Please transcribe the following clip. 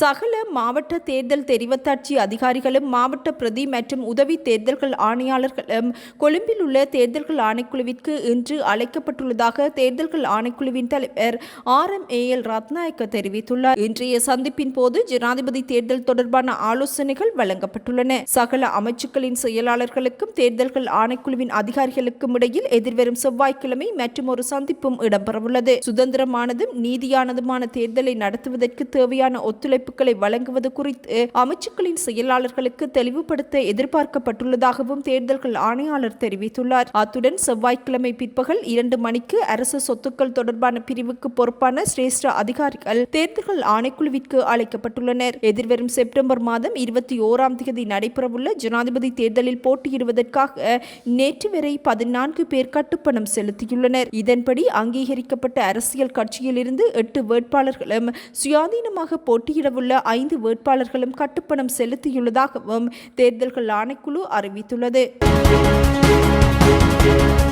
சகல மாவட்ட தேர்தல் தெரிவத்தாட்சி அதிகாரிகளும் மாவட்ட பிரதி மற்றும் உதவி தேர்தல்கள் ஆணையாளர்களும் கொழும்பில் உள்ள தேர்தல்கள் ஆணைக்குழுவிற்கு இன்று அழைக்கப்பட்டுள்ளதாக தேர்தல்கள் ஆணைக்குழுவின் தலைவர் R M A L Ratnayake தெரிவித்துள்ளார். இன்றைய சந்திப்பின் போது ஜனாதிபதி தேர்தல் தொடர்பான ஆலோசனைகள் வழங்கப்பட்டுள்ளன. சகல அமைச்சுக்களின் செயலாளர்களுக்கும் தேர்தல்கள் ஆணைக்குழுவின் அதிகாரிகளுக்கும் இடையில் எதிர்வரும் செவ்வாய்க்கிழமை மற்றும் ஒரு சந்திப்பும் இடம்பெறவுள்ளது. சுதந்திரமானதும் நீதியானதுமான தேர்தலை நடத்துவதற்கு தேவையான ஒத்துழைப்பு ஒத்துழைப்புகளை வழங்குவது குறித்து அமைச்சுக்களின் செயலாளர்களுக்கு தெளிவுபடுத்த எதிர்பார்க்கப்பட்டுள்ளதாகவும் தேர்தல்கள் ஆணையாளர் தெரிவித்துள்ளார். அத்துடன் செவ்வாய்க்கிழமை பிற்பகல் இரண்டு மணிக்கு அரசு சொத்துக்கள் தொடர்பான பிரிவுக்கு பொறுப்பான சிரேஷ்ட அதிகாரிகள் தேர்தல்கள் ஆணைக்குழுவிற்கு அழைக்கப்பட்டுள்ளனர். எதிர்வரும் செப்டம்பர் மாதம் இருபத்தி ஓராம் தேதி நடைபெறவுள்ள ஜனாதிபதி தேர்தலில் போட்டியிடுவதற்காக நேற்று வரை பதினான்கு பேர் கட்டுப்பணம் செலுத்தியுள்ளனர். இதன்படி அங்கீகரிக்கப்பட்ட அரசியல் கட்சியிலிருந்து எட்டு வேட்பாளர்களும் சுயாதீனமாக உள்ள ஐந்து வேட்பாளர்களும் கட்டுப்பணம் செலுத்தியுள்ளதாகவும் தேர்தல்கள் ஆணைக்குழு அறிவித்துள்ளது.